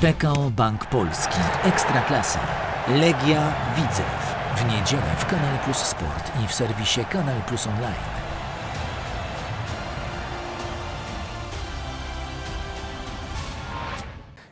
PKO Bank Polski Ekstraklasa. Legia Widzew. W niedzielę w Kanal Plus Sport i w serwisie Kanal Plus Online.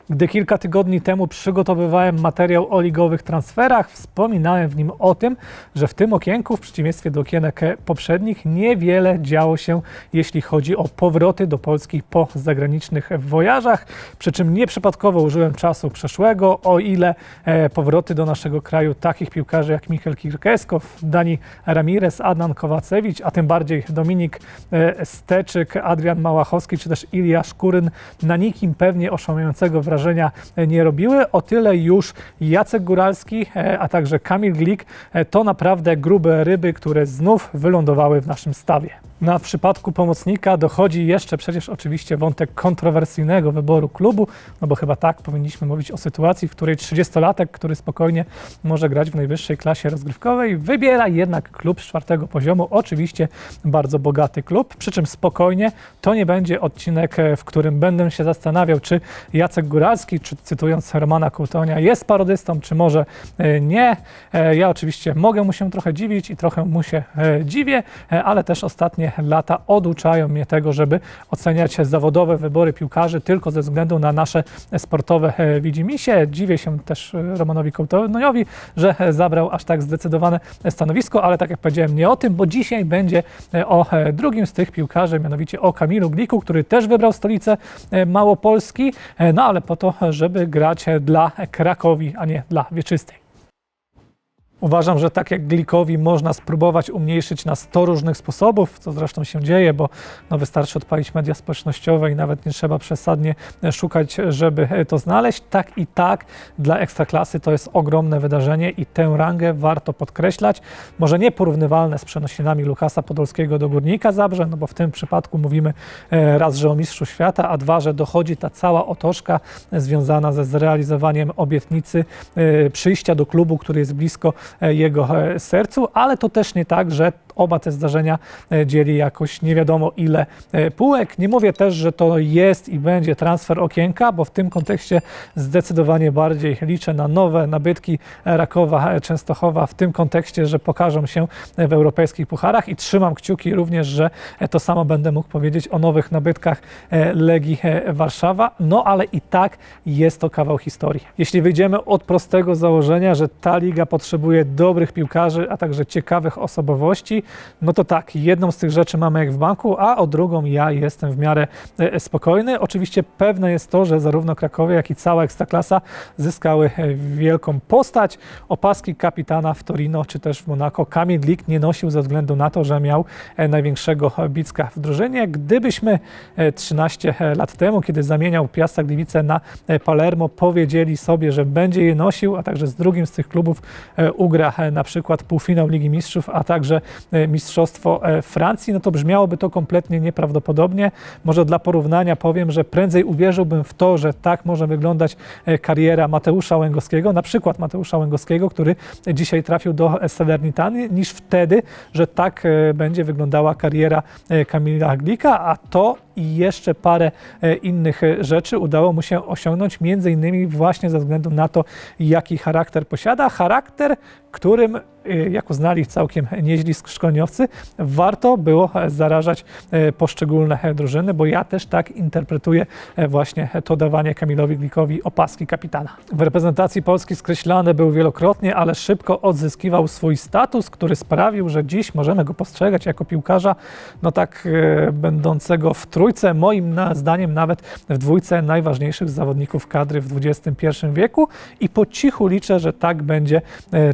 Gdy kilka tygodni temu przygotowywałem materiał o ligowych transferach, wspominałem w nim o tym, że w tym okienku, w przeciwieństwie do okienek poprzednich, niewiele działo się, jeśli chodzi o powroty do Polski po zagranicznych wojażach. Przy czym nieprzypadkowo użyłem czasu przeszłego, o ile e, powroty do naszego kraju takich piłkarzy jak Michał Kirkeskow, Dani Ramirez, Adnan Kowacewicz, a tym bardziej Dominik e, Steczyk, Adrian Małachowski czy też Ilja Szkuryn na nikim pewnie oszałamiającego wrażenia nie robiły. O tyle już Jacek Góralski, e, a także Kamil Glik e, to naprawdę grube ryby, które znów wylądowały w naszym stawie. Na w przypadku pomocnika dochodzi jeszcze przecież oczywiście wątek kontrowersyjnego wyboru klubu, no bo chyba tak powinniśmy mówić o sytuacji, w której 30-latek, który spokojnie może grać w najwyższej klasie rozgrywkowej, wybiera jednak klub z czwartego poziomu, oczywiście bardzo bogaty klub, przy czym spokojnie to nie będzie odcinek, e, w którym będę się zastanawiał, czy Jacek Góralski, czy cytując Romana Kołtonia, jest parodystą, czy może e, nie. E, Ja oczywiście mogę mu się trochę dziwić i trochę mu się dziwię, ale też ostatnie lata oduczają mnie tego, żeby oceniać zawodowe wybory piłkarzy tylko ze względu na nasze sportowe e, widzimisię. Dziwię się też e, Romanowi Kołtoniowi, że e, zabrał aż tak zdecydowane stanowisko, ale tak jak powiedziałem, nie o tym, bo dzisiaj będzie o drugim z tych piłkarzy, mianowicie o Kamilu Gliku, który też wybrał stolicę Małopolski, no ale po to, żeby grać dla Krakowi, a nie dla Wieczystej. Uważam, że tak jak glikowi można spróbować umniejszyć na 100 różnych sposobów, co zresztą się dzieje, bo no wystarczy odpalić media społecznościowe i nawet nie trzeba przesadnie szukać, żeby to znaleźć. Tak i tak dla Ekstraklasy to jest ogromne wydarzenie i tę rangę warto podkreślać. Może nie porównywalne z przenosinami Lukasa Podolskiego do Górnika Zabrze, no bo w tym przypadku mówimy e, raz, że o mistrzu świata, a dwa, że dochodzi ta cała otoczka związana ze zrealizowaniem obietnicy e, przyjścia do klubu, który jest blisko jego e, sercu, ale to też nie tak, że oba te zdarzenia e, dzieli jakoś nie wiadomo ile e, półek. Nie mówię też, że to jest i będzie transfer okienka, bo w tym kontekście zdecydowanie bardziej liczę na nowe nabytki Rakowa e, Częstochowa w tym kontekście, że pokażą się w europejskich pucharach i trzymam kciuki również, że e, to samo będę mógł powiedzieć o nowych nabytkach e, Legii e, Warszawa, no ale i tak jest to kawał historii. Jeśli wyjdziemy od prostego założenia, że ta liga potrzebuje dobrych piłkarzy, a także ciekawych osobowości, no to tak, jedną z tych rzeczy mamy jak w banku, a o drugą ja jestem w miarę e, spokojny. Oczywiście pewne jest to, że zarówno Krakowie, jak i cała Ekstraklasa zyskały e, wielką postać. Opaski kapitana w Torino czy też w Monako Kamil Glik nie nosił ze względu na to, że miał e, największego bicka w drużynie. Gdybyśmy e, 13 lat temu, kiedy zamieniał Piasta Gliwice na Palermo, powiedzieli sobie, że będzie je nosił, a także z drugim z tych klubów e, ugra e, na przykład półfinał Ligi Mistrzów, a także e, Mistrzostwo e, Francji, no to brzmiałoby to kompletnie nieprawdopodobnie. Może dla porównania powiem, że prędzej uwierzyłbym w to, że tak może wyglądać kariera Mateusza Łęgowskiego, na przykład Mateusza Łęgowskiego, który dzisiaj trafił do Salernitany, niż wtedy, że tak będzie wyglądała kariera Kamila Glika, a to i jeszcze parę e, innych e, rzeczy udało mu się osiągnąć, między innymi właśnie ze względu na to, jaki charakter posiada. Charakter, którym, jak uznali całkiem nieźli szkoleniowcy, warto było e, zarażać e, poszczególne e, drużyny, bo ja też tak interpretuję właśnie to dawanie Kamilowi Glikowi opaski kapitana. W reprezentacji Polski skreślany był wielokrotnie, ale szybko odzyskiwał swój status, który sprawił, że dziś możemy go postrzegać jako piłkarza, no tak będącego w trójce, moim zdaniem nawet w dwójce najważniejszych zawodników kadry w XXI wieku i po cichu liczę, że tak będzie,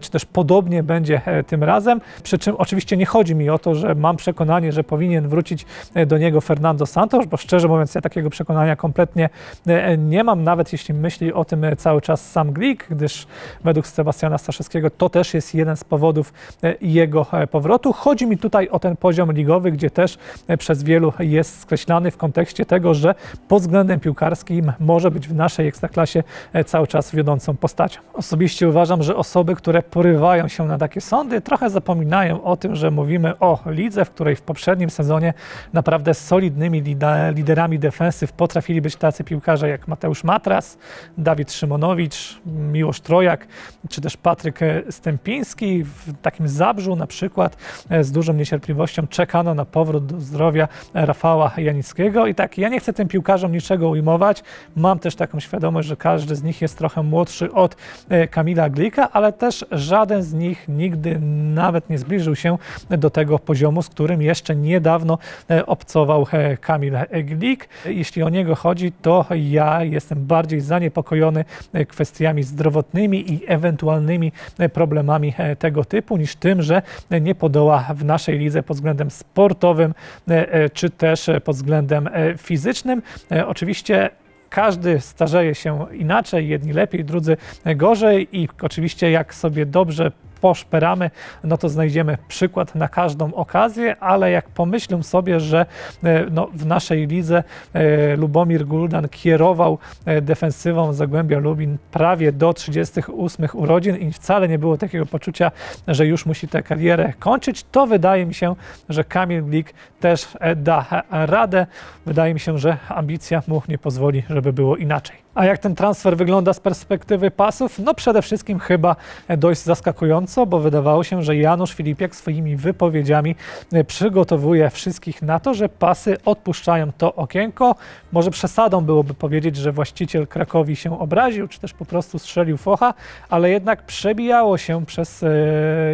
czy też podobnie będzie e, tym razem. Przy czym oczywiście nie chodzi mi o to, że mam przekonanie, że powinien wrócić e, do niego Fernando Santos, bo szczerze mówiąc ja takiego przekonania kompletnie e, nie mam, nawet jeśli myśli o tym cały czas sam Glik, gdyż według Sebastiana Staszewskiego to też jest jeden z powodów jego powrotu. Chodzi mi tutaj o ten poziom ligowy, gdzie też przez wielu jest skreślany w kontekście tego, że pod względem piłkarskim może być w naszej ekstraklasie cały czas wiodącą postacią. Osobiście uważam, że osoby, które porywają się na takie takie sądy, trochę zapominają o tym, że mówimy o lidze, w której w poprzednim sezonie naprawdę solidnymi liderami defensyw potrafili być tacy piłkarze jak Mateusz Matras, Dawid Szymonowicz, Miłosz Trojak, czy też Patryk Stępiński. W takim Zabrzu na przykład e, z dużą niecierpliwością czekano na powrót do zdrowia Rafała Janickiego i tak ja nie chcę tym piłkarzom niczego ujmować. Mam też taką świadomość, że każdy z nich jest trochę młodszy od e, Kamila Glika, ale też żaden z nich nigdy nawet nie zbliżył się do tego poziomu, z którym jeszcze niedawno e, obcował e, Kamil Glik. Jeśli o niego chodzi, to ja jestem bardziej zaniepokojony e, kwestiami zdrowotnymi i ewentualnymi problemami tego typu niż tym, że nie podoła w naszej lidze pod względem sportowym czy też pod względem fizycznym. Oczywiście każdy starzeje się inaczej, jedni lepiej, drudzy gorzej i oczywiście jak sobie dobrze poszperamy, no to znajdziemy przykład na każdą okazję, ale jak pomyślę sobie, że e, no, w naszej lidze e, Lubomir Guldan kierował e, defensywą Zagłębia Lubin prawie do 38 urodzin i wcale nie było takiego poczucia, że już musi tę karierę kończyć, to wydaje mi się, że Kamil Glik też da radę. Wydaje mi się, że ambicja mu nie pozwoli, żeby było inaczej. A jak ten transfer wygląda z perspektywy pasów? No przede wszystkim chyba dość zaskakująco, bo wydawało się, że Janusz Filipiak swoimi wypowiedziami e, przygotowuje wszystkich na to, że pasy odpuszczają to okienko. Może przesadą byłoby powiedzieć, że właściciel Krakowi się obraził, czy też po prostu strzelił focha, ale jednak przebijało się przez e,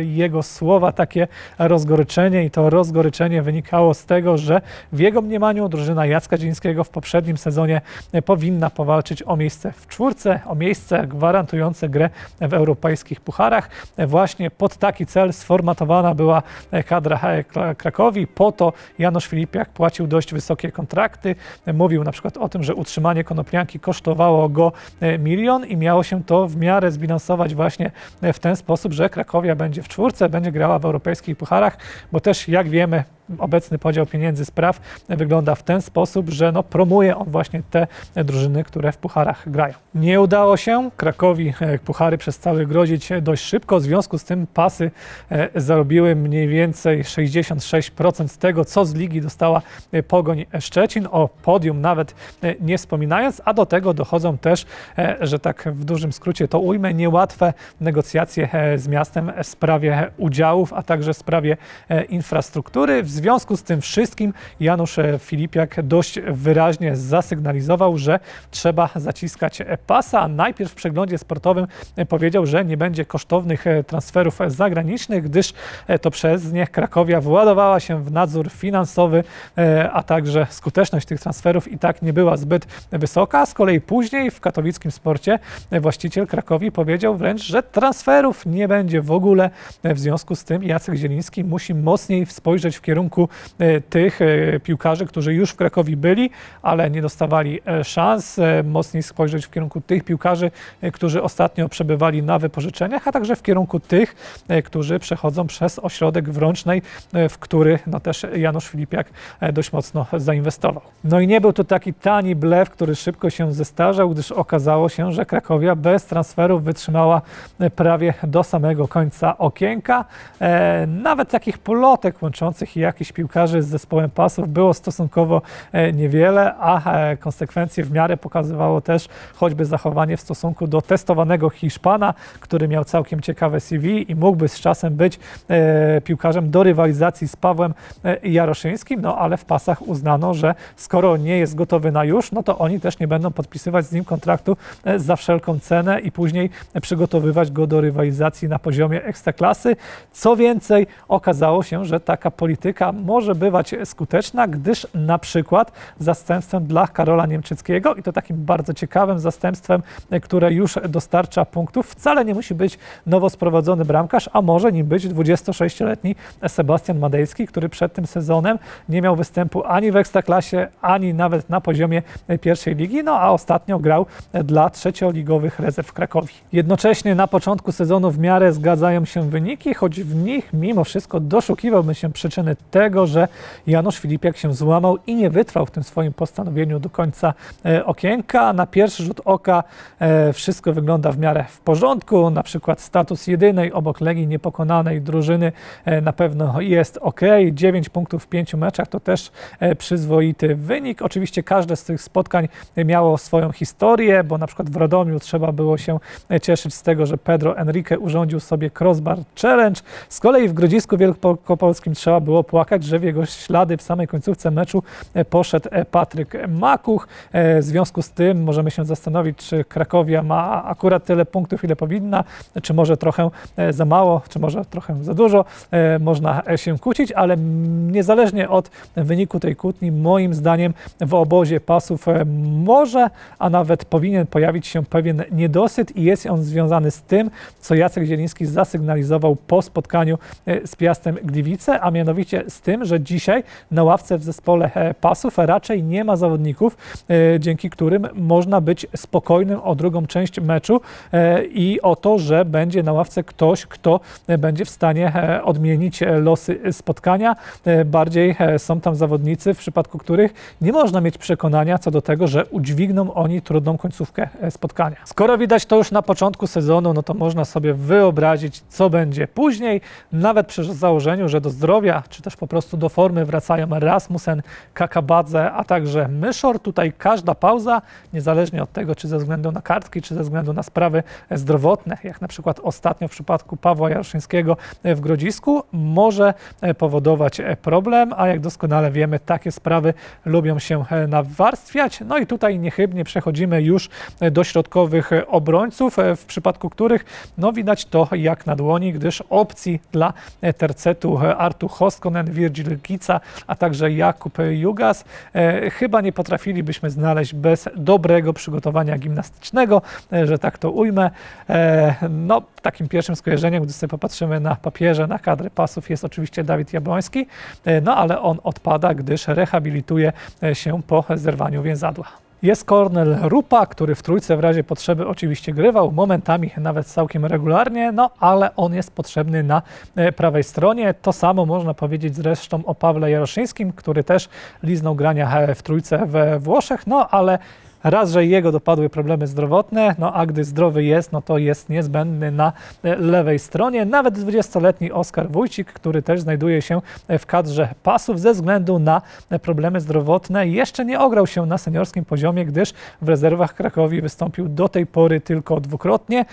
jego słowa takie rozgoryczenie i to rozgoryczenie wynikało z tego, że w jego mniemaniu drużyna Jacka Dzińskiego w poprzednim sezonie e, powinna powalczyć o miejsce w czwórce, o miejsce gwarantujące grę w europejskich pucharach. Właśnie pod taki cel sformatowana była kadra e, Krakowi. Po to Janusz Filipiak płacił dość wysokie kontrakty. Mówił na przykład o tym, że utrzymanie konoplianki kosztowało go e, milion i miało się to w miarę zbilansować właśnie e, w ten sposób, że Krakowia będzie w czwórce, będzie grała w europejskich pucharach, bo też jak wiemy, obecny podział pieniędzy spraw wygląda w ten sposób, że no, promuje on właśnie te drużyny, które w pucharach grają. Nie udało się Krakowi e, puchary przestały grozić dość szybko, w związku z tym pasy e, zarobiły mniej więcej 66% z tego, co z ligi dostała e, Pogoń Szczecin, o podium nawet nie wspominając, a do tego dochodzą też, że tak w dużym skrócie to ujmę, niełatwe negocjacje z miastem w sprawie udziałów, a także w sprawie infrastruktury. W związku z tym wszystkim Janusz Filipiak dość wyraźnie zasygnalizował, że trzeba zaciskać pasa. Najpierw w przeglądzie sportowym powiedział, że nie będzie kosztownych transferów zagranicznych, gdyż to przez nie Krakowia władowała się w nadzór finansowy, a także skuteczność tych transferów i tak nie była zbyt wysoka. Z kolei później w katowickim sporcie właściciel Krakowi powiedział wręcz, że transferów nie będzie w ogóle. W związku z tym Jacek Zieliński musi mocniej spojrzeć w kierunku e, tych e, piłkarzy, którzy już w Krakowi byli, ale nie dostawali e, szans. Mocniej spojrzeć w kierunku tych piłkarzy, którzy ostatnio przebywali na wypożyczeniach, a także w kierunku tych, którzy przechodzą przez ośrodek w Rącznej, w który no, też Janusz Filipiak dość mocno zainwestował. No i nie był to taki tani blef, który szybko się zestarzał, gdyż okazało się, że Krakowia bez transferów wytrzymała prawie do samego końca okienka. Nawet takich polotek łączących jakichś piłkarzy z zespołem pasów było stosunkowo e, niewiele, a e, konsekwencje w miarę pokazywało też choćby zachowanie w stosunku do testowanego Hiszpana, który miał całkiem ciekawe CV i mógłby z czasem być e, piłkarzem do rywalizacji z Pawłem Jaroszyńskim, no ale w pasach uznano, że skoro nie jest gotowy na już, no to oni też nie będą podpisywać z nim kontraktu za wszelką cenę i później przygotowywać go do rywalizacji na poziomie ekstraklasy. Co więcej, okazało się, że taka polityka może bywać skuteczna, gdyż na przykład zastępstwem dla Karola Niemczyckiego i to takim bardzo ciekawym zastępstwem, które już dostarcza punktów, wcale nie musi być nowo sprowadzony bramkarz, a może nim być 26-letni Sebastian Madejski, który przed tym sezonem nie miał występu ani w Ekstraklasie, ani nawet na poziomie pierwszej ligi, no a ostatnio grał dla trzecioligowych rezerw Krakowi. Jednocześnie na początku sezonu w miarę zgadzają się wyniki, choć w nich mimo wszystko doszukiwałbym się przyczyny tego, że Janusz Filipiak się złamał i nie wytrwał w tym swoim postanowieniu do końca e, okienka. Na pierwszy rzut oka e, wszystko wygląda w miarę w porządku, na przykład status jedynej obok Legii niepokonanej drużyny e, na pewno jest ok. 9 punktów w 5 meczach to też przyzwoity wynik. Oczywiście każde z tych spotkań miało swoją historię, bo na przykład w Radomiu trzeba było się cieszyć z tego, że Pedro Enrique urządził sobie crossbar challenge. Z kolei w Grodzisku Wielkopolskim trzeba było płakać, że w jego ślady w samej końcówce meczu e, poszedł e, Patryk Makuch. E, W związku z tym możemy się zastanowić, czy Krakowia ma akurat tyle punktów, ile powinna, czy może trochę za mało, czy może trochę za dużo. Można się kłócić, ale niezależnie od wyniku tej kłótni, moim zdaniem w obozie pasów może, a nawet powinien pojawić się pewien niedosyt i jest on związany z tym, co Jacek Zieliński zasygnalizował po spotkaniu z Piastem Gliwice, a mianowicie z tym, że dzisiaj na ławce w zespole e, pasów raczej nie ma zawodników, e, dzięki którym można być spokojnym o drugą część meczu e, i o to, że będzie na ławce ktoś, kto będzie w stanie odmienić losy spotkania. Bardziej są tam zawodnicy, w przypadku których nie można mieć przekonania co do tego, że udźwigną oni trudną końcówkę spotkania. Skoro widać to już na początku sezonu, no to można sobie wyobrazić, co będzie później, nawet przy założeniu, że do zdrowia, czy też po prostu do formy wracają Rasmussen, Kakabadze, a także Myszor. Tutaj każda pauza, niezależnie od tego, czy ze względu na kartki, czy ze względu na sprawy zdrowotne, jak na przykład ostatnio w przypadku Pawła Jaroszyńskiego w Grodzisku, może e, powodować e, problem, a jak doskonale wiemy, takie sprawy lubią się e, nawarstwiać. No i tutaj niechybnie przechodzimy już do środkowych obrońców, w przypadku których no widać to jak na dłoni, gdyż opcji dla tercetu e, Artu Hoskonen, Virgil Gica, a także Jakub Jugas e, chyba nie potrafilibyśmy znaleźć bez dobrego przygotowania gimnastycznego, e, że tak to ujmę. E, no, takim pierwszym skojarzeniem, gdy sobie popatrzymy na papierze, na kadry pasów, jest oczywiście Dawid Jabłoński, no ale on odpada, gdyż rehabilituje się po zerwaniu więzadła. Jest Kornel Rupa, który w trójce w razie potrzeby oczywiście grywał, momentami nawet całkiem regularnie, no ale on jest potrzebny na e, prawej stronie. To samo można powiedzieć zresztą o Pawle Jaroszyńskim, który też liznął grania e, w trójce we Włoszech, no ale Raz, że jego dopadły problemy zdrowotne, no a gdy zdrowy jest, no to jest niezbędny na e, lewej stronie. Nawet 20-letni Oskar Wójcik, który też znajduje się e, w kadrze pasów ze względu na e, problemy zdrowotne, jeszcze nie ograł się na seniorskim poziomie, gdyż w rezerwach Krakowi wystąpił do tej pory tylko dwukrotnie.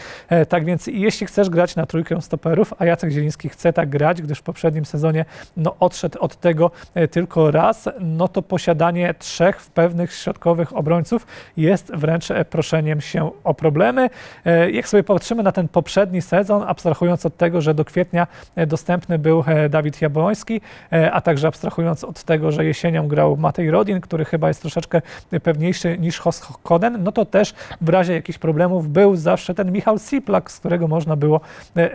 Tak więc jeśli chcesz grać na trójkę stoperów, a Jacek Zieliński chce tak grać, gdyż w poprzednim sezonie no, odszedł od tego tylko raz, no to posiadanie trzech w pewnych środkowych obrońców jest wręcz proszeniem się o problemy. E, Jak sobie patrzymy na ten poprzedni sezon, abstrahując od tego, że do kwietnia e, dostępny był e, Dawid Jabłoński, a także abstrahując od tego, że jesienią grał Matej Rodin, który chyba jest troszeczkę pewniejszy niż Hoskonen, no to też w razie jakichś problemów był zawsze ten Michał Siplak, z którego można było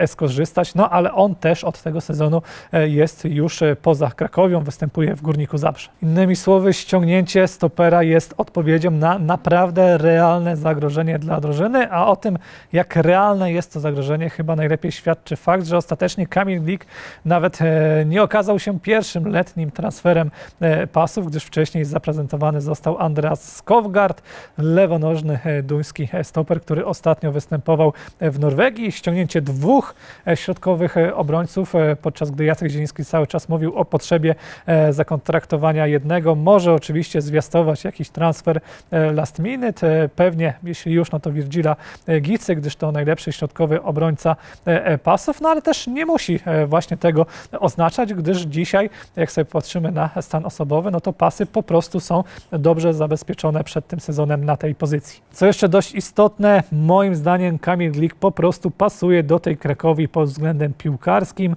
skorzystać, no ale on też od tego sezonu jest już poza Krakowią, występuje w Górniku Zabrze. Innymi słowy, ściągnięcie stopera jest odpowiedzią na naprawdę realne zagrożenie dla drużyny, a o tym, jak realne jest to zagrożenie, chyba najlepiej świadczy fakt, że ostatecznie Kamil Glik nawet e, nie okazał się pierwszym letnim transferem e, pasów, gdyż wcześniej zaprezentowany został Andreas Skovgard, lewonożny e, duński stoper, który ostatnio występował w Norwegii. Ściągnięcie dwóch środkowych obrońców, podczas gdy Jacek Zieliński cały czas mówił o potrzebie zakontraktowania jednego, może oczywiście zwiastować jakiś transfer last minute. E, Pewnie, jeśli już, no to Virgila e, Gicy, gdyż to najlepszy środkowy obrońca e, pasów, no ale też nie musi właśnie tego oznaczać, gdyż dzisiaj, jak sobie patrzymy na stan osobowy, no to pasy po prostu są dobrze zabezpieczone przed tym sezonem na tej pozycji. Co jeszcze dość istotne, moim zdaniem Kamil Glik po prostu pasuje do tej Krakowi pod względem piłkarskim.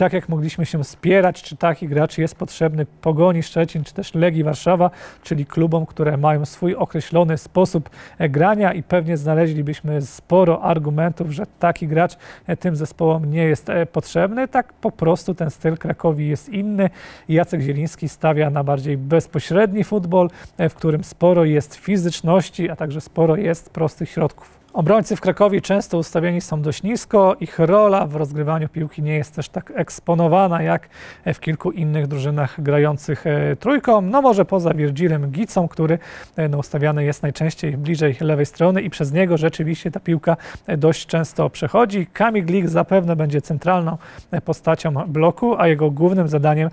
Tak jak mogliśmy się spierać, czy taki gracz jest potrzebny Pogoni Szczecin, czy też Legii Warszawa, czyli klubom, które mają swój określony sposób grania i pewnie znaleźlibyśmy sporo argumentów, że taki gracz tym zespołom nie jest e, potrzebny. Tak po prostu ten styl Krakowi jest inny. Jacek Zieliński stawia na bardziej bezpośredni futbol, e, w którym sporo jest fizyczności, a także sporo jest prostych środków. Obrońcy w Krakowie często ustawieni są dość nisko. Ich rola w rozgrywaniu piłki nie jest też tak eksponowana jak w kilku innych drużynach grających e, trójką. No może poza Virgilem Gicą, który e, no, ustawiany jest najczęściej bliżej lewej strony i przez niego rzeczywiście ta piłka e, dość często przechodzi. Kamil Glik zapewne będzie centralną postacią bloku, a jego głównym zadaniem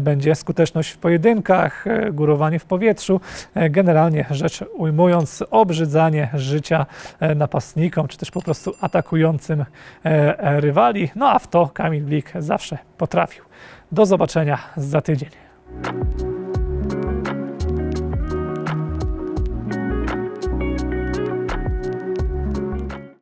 będzie skuteczność w pojedynkach, górowanie w powietrzu, generalnie rzecz ujmując, obrzydzanie życia napastnikom, czy też po prostu atakującym e, e, rywali. No a w to Kamil Blik zawsze potrafił. Do zobaczenia za tydzień.